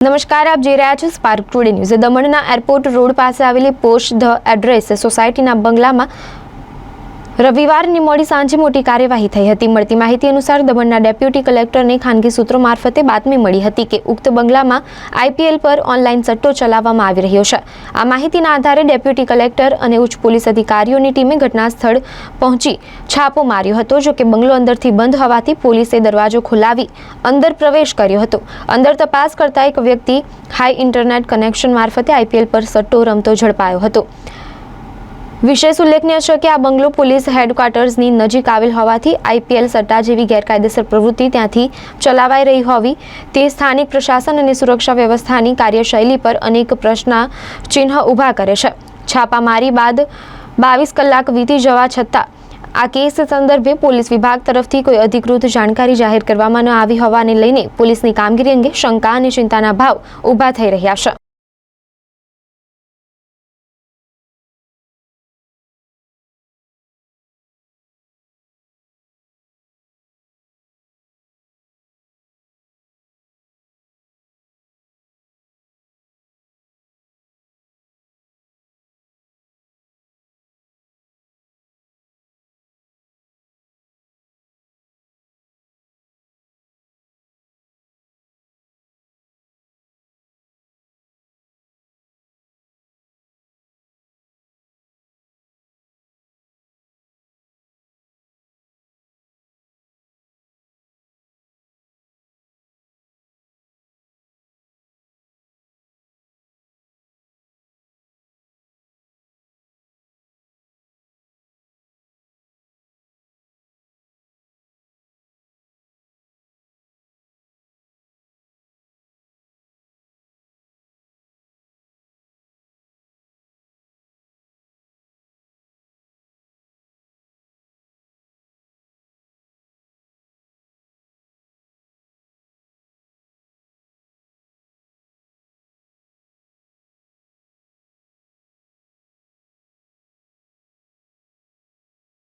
નમસ્કાર, આપ જોઈ રહ્યા છો સ્પાર્ક ટુડે ન્યૂઝ દમણના એરપોર્ટ રોડ પાસે આવેલી પોસ્ટ ધ એડ્રેસ સોસાયટીના બંગલામાં રવિવારની મોડી સાંજે મોટી કાર્યવાહી થઈ હતી. મળતી માહિતી અનુસાર દમણના ડેપ્યુટી કલેક્ટરને ખાનગી સૂત્રો મારફતે બાતમી મળી હતી કે ઉક્ત બંગલામાં આઈપીએલ પર ઓનલાઈન સટ્ટો ચલાવવામાં આવી રહ્યો છે. આ માહિતીના આધારે ડેપ્યુટી કલેક્ટર અને ઉચ્ચ પોલીસ અધિકારીઓની ટીમે ઘટના સ્થળ પહોંચી છાપો માર્યો હતો, જો કે બંગલો અંદરથી બંધ હોવાથી પોલીસે દરવાજો ખોલાવી અંદર પ્રવેશ કર્યો હતો. અંદર તપાસ કરતા એક વ્યક્તિ હાઈ ઇન્ટરનેટ કનેક્શન મારફતે આઈપીએલ પર સટ્ટો રમતો ઝડપાયો હતો. વિશેષ ઉલ્લેખનીય છે કે આ બંગલો પોલીસ હેડક્વાર્ટર્સની નજીક આવેલ હોવાથી આઈપીએલ સટ્ટા જેવી ગેરકાયદેસર પ્રવૃત્તિ ત્યાંથી ચલાવાઈ રહી હોવી, તે સ્થાનિક પ્રશાસન અને સુરક્ષા વ્યવસ્થાની કાર્યશૈલી પર અનેક પ્રશ્ન ચિહ્ન ઊભા કરે છે. છાપામારી બાદ બાવીસ કલાક વીતી જવા છતાં આ કેસ સંદર્ભે પોલીસ વિભાગ તરફથી કોઈ અધિકૃત જાણકારી જાહેર કરવામાં ન આવી હોવાને લઈને પોલીસની કામગીરી અંગે શંકા અને ચિંતાના ભાવ ઊભા થઈ રહ્યા છે.